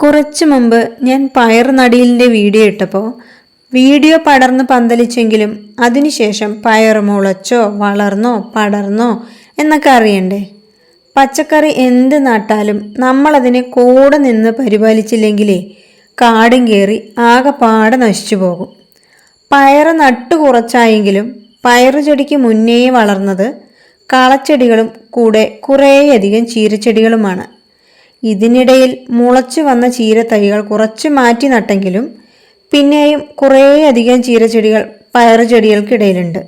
കുറച്ചു മുമ്പ് ഞാൻ പയർ നടീലിന്റെ വീഡിയോ ഇട്ടപ്പോൾ വീഡിയോ പടർന്ന് പന്തലിച്ചെങ്കിലും അതിനുശേഷം പയർ മുളച്ചോ വളർന്നോ പടർന്നോ എന്നൊക്കെ അറിയണ്ടേ? പച്ചക്കറി എന്ത് നട്ടാലും നമ്മളതിനെ കൂടെ നിന്ന് പരിപാലിച്ചില്ലെങ്കിലേ കാടും കയറി ആകെപ്പാടെ നശിച്ചു പോകും. പയർ നട്ടു കുറച്ചായെങ്കിലും പയർ ചെടിക്ക് മുന്നേ വളർന്നത് കളച്ചെടികളും കൂടെ കുറേയധികം ചീരച്ചെടികളുമാണ്. ഇതിനിടയിൽ മുളച്ചു വന്ന ചീരത്തൈകൾ കുറച്ച് മാറ്റി നട്ടെങ്കിലും പിന്നെയും കുറേയധികം ചീരച്ചെടികൾ പയറു ചെടികൾക്കിടയിലുണ്ട്.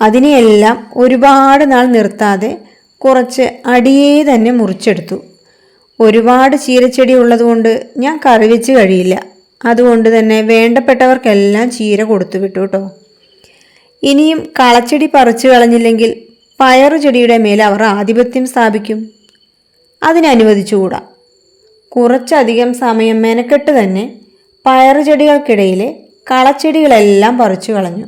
അതിനെയെല്ലാം ഒരുപാട് നാൾ നിർത്താതെ കുറച്ച് അടിയേ തന്നെ മുറിച്ചെടുത്തു. ഒരുപാട് ചീരച്ചെടി ഉള്ളതുകൊണ്ട് ഞാൻ കറിവെച്ച് കഴിയില്ല. അതുകൊണ്ട് തന്നെ വേണ്ടപ്പെട്ടവർക്കെല്ലാം ചീര കൊടുത്തു വിട്ടു കേട്ടോ ഇനിയും കളച്ചെടി പറിച്ചു കളഞ്ഞില്ലെങ്കിൽ പയറു ചെടിയുടെ മേൽ അവർ ആധിപത്യം സ്ഥാപിക്കും. അതിനനുവദിച്ചുകൂടാ. കുറച്ചധികം സമയം മെനക്കെട്ട് തന്നെ പയറുചെടികൾക്കിടയിലെ കളച്ചെടികളെല്ലാം പറിച്ചു കളഞ്ഞു.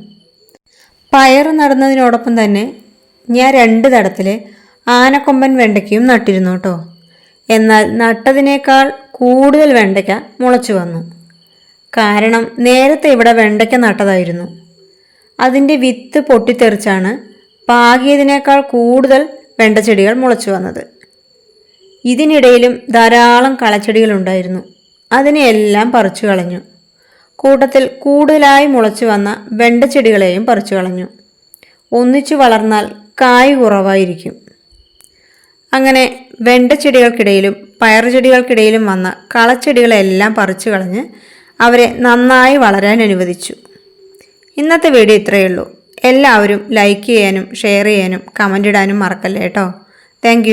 പയർ നടുന്നതിനോടൊപ്പം തന്നെ ഞാൻ രണ്ട് തടത്തിലെ ആനക്കൊമ്പൻ വെണ്ടയ്ക്കയും നട്ടിരുന്നു കേട്ടോ. എന്നാൽ നട്ടതിനേക്കാൾ കൂടുതൽ വെണ്ടയ്ക്ക മുളച്ചു വന്നു. കാരണം നേരത്തെ ഇവിടെ വെണ്ടയ്ക്ക നട്ടതായിരുന്നു. അതിന്റെ വിത്ത് പൊട്ടിത്തെറിച്ചാണ് പാകിയതിനേക്കാൾ കൂടുതൽ വെണ്ടച്ചെടികൾ മുളച്ചു വന്നത്. ഇതിനിടയിലും ധാരാളം കളച്ചെടികളുണ്ടായിരുന്നു അതിനെയെല്ലാം പറിച്ചു കളഞ്ഞു. കൂട്ടത്തിൽ കൂടുതലായി മുളച്ചു വന്ന വെണ്ടച്ചെടികളെയും പറിച്ചു കളഞ്ഞു. ഒന്നിച്ചു വളർന്നാൽ കായ് കുറവായിരിക്കും. അങ്ങനെ വെണ്ടച്ചെടികൾക്കിടയിലും പയറുചെടികൾക്കിടയിലും വന്ന കളച്ചെടികളെല്ലാം പറിച്ചു കളഞ്ഞ് അവരെ നന്നായി വളരാൻ അനുവദിച്ചു. ഇന്നത്തെ വീഡിയോ ഇത്രയേ ഉള്ളൂ. എല്ലാവരും ലൈക്ക് ചെയ്യാനും ഷെയർ ചെയ്യാനും കമന്റ് ഇടാനും മറക്കല്ലേ കേട്ടോ. താങ്ക്